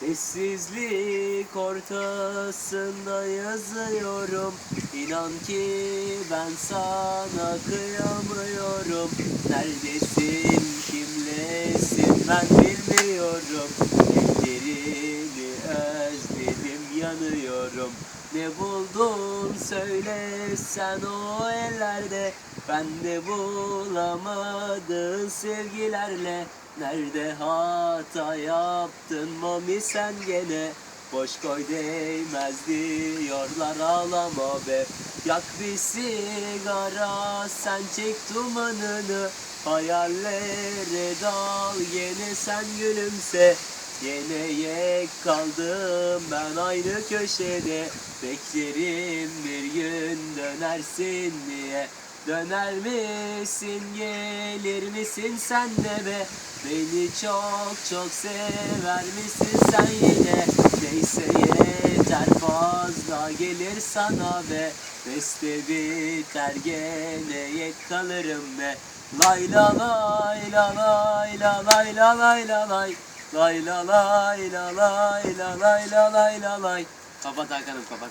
Sessizlik ortasında yazıyorum. İnan ki ben sana kıyamıyorum. Neredesin kimlesin ben bilmiyorum. Ellerini özledim yanıyorum Ne buldun? Söyle sen o ellerde. Ben de bulamadım sevgilerle. Nerede hata yaptın? Mami sen gene. Boş koy değmez diyorlar ağlama be. Yak bir sigara sen çek dumanını. Hayallere dal gene sen gülümse Yek kaldım ben aynı köşede. Beklerim bir gün dönersin diye. Döner misin gelir misin sen de be? Beni çok çok sever misin sen yine? Neyse yeter fazla gelir sana be. Beste biter gene kalırım be. Lay la lay la lay la lay la lay la lay Lay la lay la lay la lay la lay la lay. Kapat Hakan'ım kapat